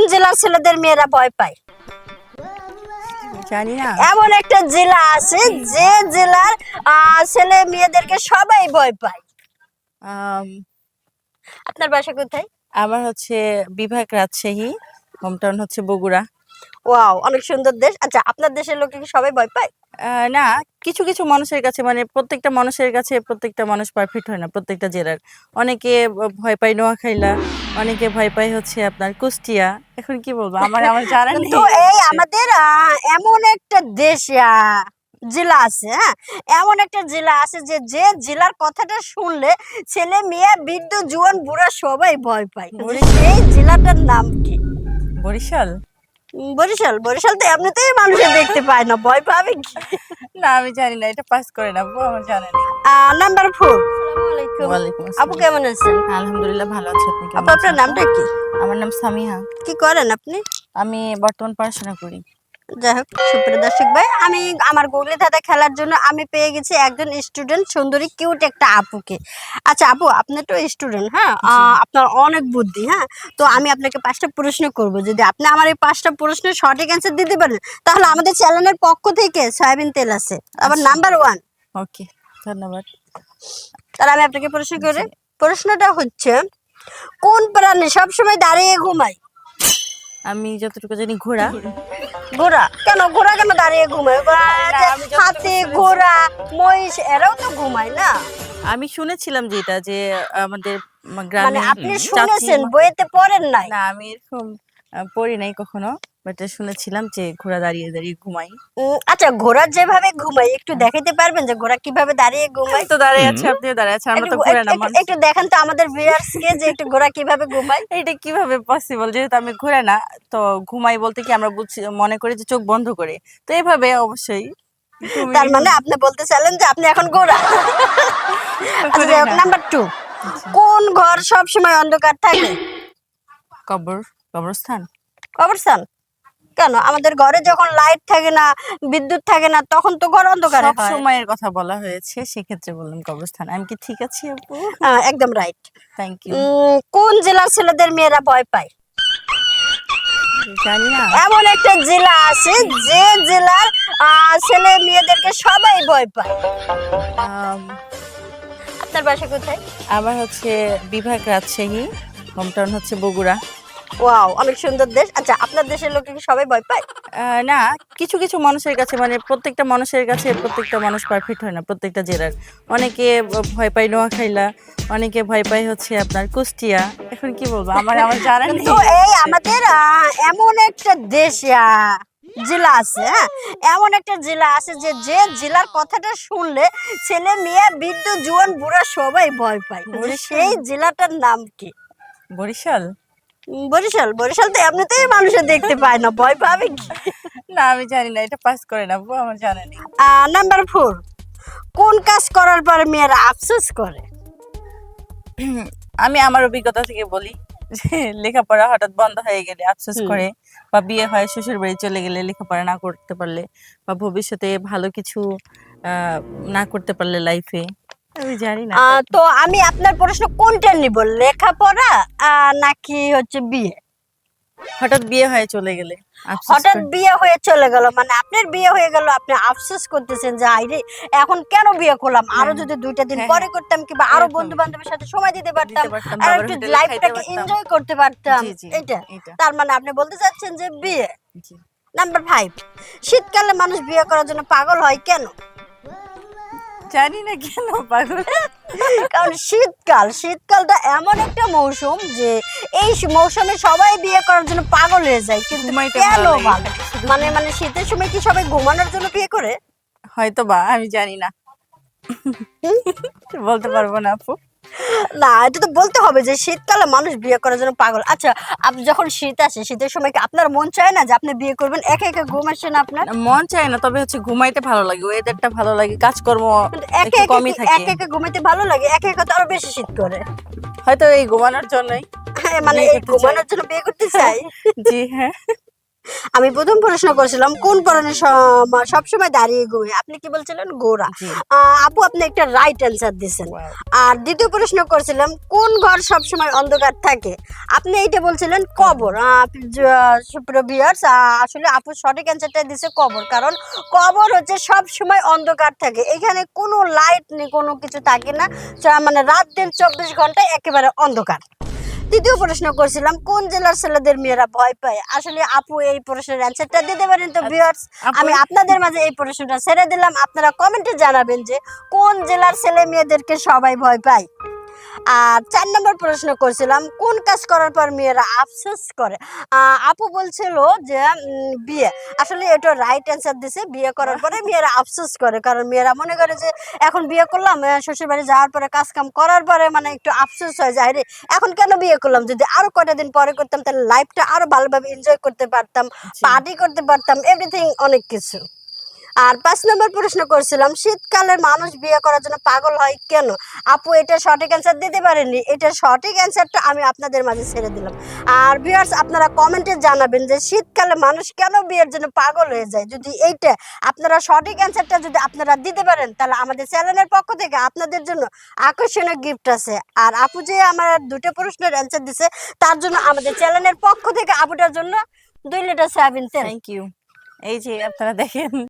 কোন জেলার ছেলেদের মেয়েরা ভয় পায়? জানি এমন একটা জেলা আছে যে জেলার ছেলে মেয়েদেরকে সবাই ভয় পায়। আপনার বাসা কোথায়? আমার হচ্ছে বিভাগ রাজশাহী হোম টাউন হচ্ছে বগুড়া। ওয়াও অনেক সুন্দর দেশ। আচ্ছা আপনার দেশের লোকে কি সবাই ভয় পায়? না কিছু কিছু মানুষের কাছে মানে প্রত্যেকটা মানুষের কাছে প্রত্যেকটা মানুষ পারফেক্ট হয় না প্রত্যেকটা জেলার। অনেকে ভয় পায় নোয়াখাইলা অনেকে ভয় পায় হচ্ছে আপনার কুষ্টিয়া। এখন কি বলব আমার আমার জানা নেই। তো এই আমাদের এমন একটা দেশ জেলা আছে হ্যাঁ? এমন একটা জেলা আছে যে যে জেলার কথাটা শুনলে ছেলে মেয়ে বৃদ্ধ জুয়ান বুড়া সবাই ভয় পায়। সেই জেলাটার নাম কি? বরিশাল? বরিশাল বরিশাল তো এমনিতেই মানুষে দেখতে পায় না ভয় পাবে কি? না আমি জানি না এটা পাস করে না আপু, আমার জানি না। নাম্বার ফোর ওয়ালাইকুম আপু কেমন আছেন? আলহামদুলিল্লাহ ভালো আছি আপনি আপু আপনার নামটা কি? আমার নাম সামিহা। কি করেন আপনি? আমি বর্তমান পড়াশোনা করি। যাই হোক সুপ্রিয় দর্শক ভাই আমি আমার গুগলি ধাঁধা খেলার জন্য আমি পেয়ে গেছি একজন স্টুডেন্ট সুন্দরী কিউট একটা আপুকে। আচ্ছা আপু আপনি তো স্টুডেন্ট হ্যাঁ? আপনার অনেক বুদ্ধি হ্যাঁ? তো আমি আপনাকে পাঁচটা প্রশ্ন করব। যদি আপনি আমার এই পাঁচটা প্রশ্নের সঠিক অ্যান্সার দিতে পারেন তাহলে আমাদের চ্যানেলের পক্ষ থেকে সয়াবিন তেল আছে। আবার। নাম্বার ওয়ান ওকে ধন্যবাদ। তাহলে আমি আপনাকে প্রশ্ন করি। প্রশ্নটা হচ্ছে কোন প্রাণী সবসময় দাঁড়িয়ে ঘুমায়? আমি যতটুকু জানি ঘোড়া। ঘোড়া? কেন ঘোড়া কেন দাঁড়িয়ে ঘুমায়? যতটুকু হাতি। ঘোড়া মহিষ এরাও তো ঘুমায় না। আমি শুনেছিলাম যেটা যে আমাদের মানে গ্রামে আপনি শুনেছেন বইতে পড়েন নাই? না আমি এরকম পড়ি নাই কখনো। বাট শুনেছিলাম যে ঘোড়া দাঁড়িয়ে দাঁড়িয়ে ঘুমাই আচ্ছা ঘোড়া যেভাবে ঘুমায় একটু দেখাতে পারবেন যে ঘোড়া কীভাবে দাঁড়িয়ে ঘুমায়? তো দাঁড়িয়ে আছে আপনিও দাঁড়িয়ে আছেন আমরা তো ঘোড়া না একটু- মানুষ একটু দেখান তো আমাদের ভিউয়ার্স কে যে একটু ঘোড়া কীভাবে ঘুমায়। এটা কীভাবে পসিবল যেহেতু আমি ঘোড়া না তো ঘুমাই বলতে কি আমরা বুঝছি মনে করি যে চোখ বন্ধ করে। তো এভাবে অবশ্যই তার মানে আপনি বলতে চাইলেন যে আপনি এখন ঘোড়া। আচ্ছা নাম্বার টু কোন ঘর সব সময় অন্ধকার থাকে? কবর কবরস্থান। কবরস্থান। কেন? আমাদের ঘরে যখন লাইট থাকে না বিদ্যুৎ থাকে না তখন তো ঘর অন্ধকার সব সময়ের কথা বলা হয়েছে সেক্ষেত্রে বললাম কবরস্থান। আমি কি ঠিক আছি আপু? একদম রাইট থ্যাংক ইউ কোন জেলার ছেলেদের মেয়েরা ভয় পায়? এমন একটা জেলা আছে যে জেলার ছেলে মেয়েদেরকে সবাই ভয় পায়। আপনার বাসা কোথায়? আমার হচ্ছে বিভাগ রাজশাহী হোম টাউন হচ্ছে বগুড়া। ওয়াও অনেক সুন্দর দেশ। আচ্ছা আপনার দেশের লোকে কি সবাই ভয় পায়? না কিছু কিছু মানুষের কাছে মানে প্রত্যেকটা মানুষের কাছে প্রত্যেকটা মানুষ পারফেক্ট হয় না প্রত্যেকটা জেলার অনেকে ভয় পায় নোয়াখাইলা অনেকে ভয় পায় হচ্ছে আপনার কুষ্টিয়া। এখন কি বলব আমার আমার জানা নেই। তো এই আমাদের আহ, এমন একটা দেশ আহ, জেলা আছে হ্যাঁ? এমন একটা জেলা আছে যে যে জেলার কথাটা শুনলে ছেলে মেয়ে বৃদ্ধ জুয়ান বুড়া সবাই ভয় পায়। বরিশাল। সেই জেলাটার নাম কি? বরিশাল? বরিশাল বরিশাল তো এমনিতেই মানুষে দেখতে পায় না ভয় পাবে কি? না আমি জানি না এটা পাস করে না আপু, আমার জানা নেই। নাম্বার ফোর কোন কাজ করার পর মেয়েরা আফসোস করে? আমি আমার অভিজ্ঞতা থেকে বলি যে লেখাপড়া হঠাৎ বন্ধ হয়ে গেলে আফসোস করে বা বিয়ে হয় শ্বশুর বাড়ি চলে গেলে লেখাপড়া না করতে পারলে বা ভবিষ্যতে ভালো কিছু না করতে পারলে লাইফে তো আমি আপনার প্রশ্ন কোনটা নিব লেখাপড়া নাকি হচ্ছে বিয়ে? হঠাৎ বিয়ে হয়ে চলে গেলে হঠাৎ বিয়ে হয়ে চলে গেল মানে আপনার বিয়ে হয়ে গেল আপনি আফসোস করতেছেন যে আইরে এখন কেন বিয়ে করলাম? আরও হ্যাঁ। যদি দুইটা দিন হ্যাঁ, পরে করতাম কিংবা আরও বন্ধু বান্ধবের সাথে সময় দিতে পারতাম আর একটু লাইফটাকে এনজয় করতে পারতাম এটা। তার মানে আপনি বলতে চাচ্ছেন যে বিয়ে। নাম্বার ফাইভ শীতকালে মানুষ বিয়ে করার জন্য পাগল হয় কেন? জানি না কেন পাগল। কারণ শীতকাল শীতকালটা এমন একটা মৌসুম যে এই মৌসুমে সবাই বিয়ে করার জন্য পাগল হয়ে যায়। কিন্তু কেন? মানে মানে শীতের সময় কি সবাই ঘুমানোর জন্য বিয়ে করে? হয়তো বা আমি জানি না। বলতে পারব না আপু। না এটা তো বলতে হবে যে শীতকালে মানুষ বিয়ে করার জন্য পাগল। আচ্ছা আপনি যখন শীত আসে শীতের সময় কি আপনার মন চায় না যে আপনি বিয়ে করবেন একা একা ঘুম আসে না আপনার? মন চায় না তবে হচ্ছে ঘুমাইতে ভালো লাগে ওয়েদারটা ভালো লাগে কাজকর্ম একা কমই থাকে। একা একা ঘুমাইতে ভালো লাগে একা একা তো আরও বেশি শীত করে। হয়তো এই ঘুমানোর জন্যই হ্যাঁ, মানে এই ঘুমানোর জন্য বিয়ে করতে চাই। জি হ্যাঁ। আমি প্রথম প্রশ্ন করেছিলাম কোন সম- সবসময় দাঁড়িয়ে ঘুমে? আপনি কি বলছিলেন? আহ, আপু আপনি একটা রাইট অ্যান্সার দিয়েছেন। আর দ্বিতীয় প্রশ্ন করেছিলাম কোন ঘর সবসময় অন্ধকার থাকে? আপনি এইটা বলছিলেন কবর। সুপ্রিয় ভিউয়ার্স আসলে আপু সঠিক অ্যান্সারটা দিছে কবর। কারণ কবর হচ্ছে সব সময় অন্ধকার থাকে। এখানে কোনো লাইট নেই কোনো কিছু থাকে না। মানে রাত দিন চব্বিশ ঘণ্টা একেবারে অন্ধকার। তৃতীয় প্রশ্ন করছিলাম কোন জেলার ছেলেদের মেয়েরা ভয় পায়? আসলে আপু এই প্রশ্নের অ্যান্সারটা দিতে পারেন তো ভিউয়ার্স আমি আপনাদের মাঝে এই প্রশ্নটা ছেড়ে দিলাম আপনারা কমেন্টে জানাবেন যে কোন জেলার ছেলে মেয়েদেরকে সবাই ভয় পায়? আর চার নম্বর প্রশ্ন করছিলাম কোন কাজ করার পর মেয়েরা আফসোস করে? আপু বলছিল যে বিয়ে। আসলে এটা রাইট অ্যান্সার দিছে বিয়ে করার পরে মেয়েরা আফসোস করে কারণ মেয়েরা মনে করে যে এখন বিয়ে করলাম শ্বশুর বাড়ি যাওয়ার পরে কাজ কাম করার পরে মানে একটু আফসোস হয়ে যায় রে। এখন কেন বিয়ে করলাম? যদি আরও কয়টা দিন পরে করতাম তাহলে লাইফটা আরও ভালোভাবে এনজয় করতে পারতাম পার্টি করতে পারতাম এভরিথিং অনেক কিছু। আর পাঁচ নম্বর প্রশ্ন করছিলাম, শীতকালে মানুষ বিয়ে করার জন্য পাগল হয় কেন? আপু, এটা সঠিক অ্যান্সার দিতে পারেননি। এটা সঠিক অ্যান্সারটা আমি আপনাদের মাঝে ছেড়ে দিলাম। আর ভিউয়ার্স আপনারা কমেন্টে জানাবেন যে শীতকালে মানুষ কেন বিয়ের জন্য পাগল হয়ে যায়? যদি এইটা আপনারা সঠিক অ্যান্সারটা যদি আপনারা দিতে পারেন, তাহলে আমাদের চ্যানেলের পক্ষ থেকে আপনাদের জন্য আকর্ষণীয় গিফট আছে। আর আপু যে আমার দুটো প্রশ্নের অ্যান্সার দিছে, তার জন্য আমাদের চ্যানেলের পক্ষ থেকে আপুটার জন্য দুই লিটার সয়াবিন থ্যাংক ইউ এই যে আপনারা দেখেন।